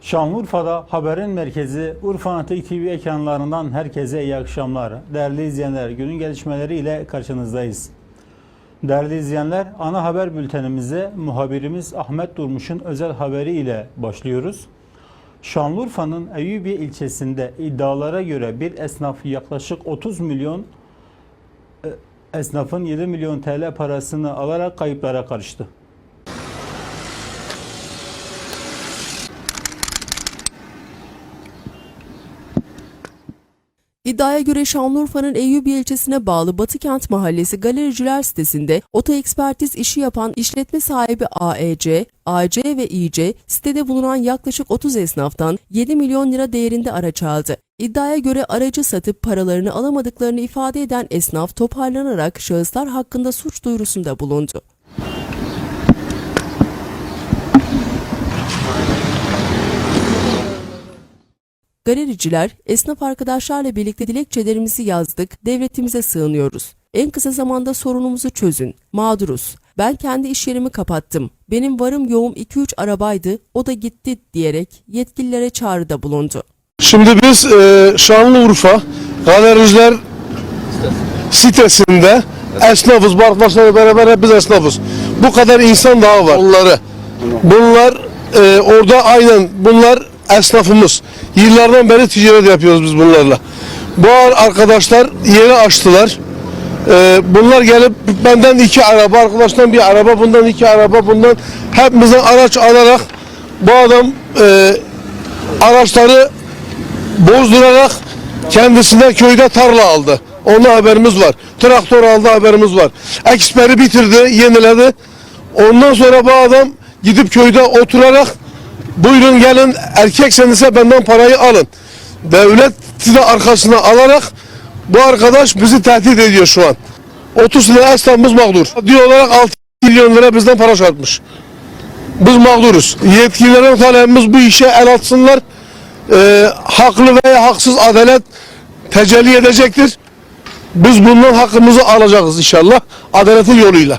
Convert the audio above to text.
Şanlıurfa'da haberin merkezi Urfa Antik TV ekranlarından herkese iyi akşamlar. Değerli izleyenler, günün gelişmeleriyle karşınızdayız. Değerli izleyenler, ana haber bültenimize muhabirimiz Ahmet Durmuş'un özel haberi ile başlıyoruz. Şanlıurfa'nın Eyyubiye ilçesinde iddialara göre bir esnaf yaklaşık 30 milyon e, esnafın 7 milyon TL parasını alarak kayıplara karıştı. İddiaya göre Şanlıurfa'nın Eyyubiye ilçesine bağlı Batıkent Mahallesi Galericiler sitesinde oto ekspertiz işi yapan işletme sahibi AEC, AC ve İC sitede bulunan yaklaşık 30 esnaftan 7 milyon lira değerinde araç aldı. İddiaya göre aracı satıp paralarını alamadıklarını ifade eden esnaf toparlanarak şahıslar hakkında suç duyurusunda bulundu. Galericiler, esnaf arkadaşlarla birlikte dilekçelerimizi yazdık, devletimize sığınıyoruz. En kısa zamanda sorunumuzu çözün. Mağduruz. Ben kendi iş yerimi kapattım. Benim varım yoğum 2-3 arabaydı, o da gitti diyerek yetkililere çağrıda bulundu. Şimdi biz e, Şanlıurfa Galericiler sitesinde esnafız. Bu arkadaşlarla beraber hep biz esnafız. Bu kadar insan daha var. Onları. Bunlar e, orada aynen bunlar esnafımız. Yıllardan beri ticaret yapıyoruz biz bunlarla. Bu arkadaşlar yeri açtılar. E, bunlar gelip benden iki araba, arkadaştan bir araba, bundan iki araba, bundan hepimizden araç alarak bu adam e, araçları bozdurarak kendisine köyde tarla aldı. Onun haberimiz var. Traktör aldı haberimiz var. Eksperi bitirdi, yeniledi. Ondan sonra bu adam gidip köyde oturarak buyurun gelin erkekseniz benden parayı alın. Devlet de arkasına alarak bu arkadaş bizi tehdit ediyor şu an. 30 lira esnafımız mağdur. Diyor olarak 6 milyon lira bizden para çarpmış. Biz mağduruz. Yetkililerin talebimiz bu işe el atsınlar e, haklı veya haksız adalet tecelli edecektir. Biz bundan hakkımızı alacağız inşallah adaletin yoluyla.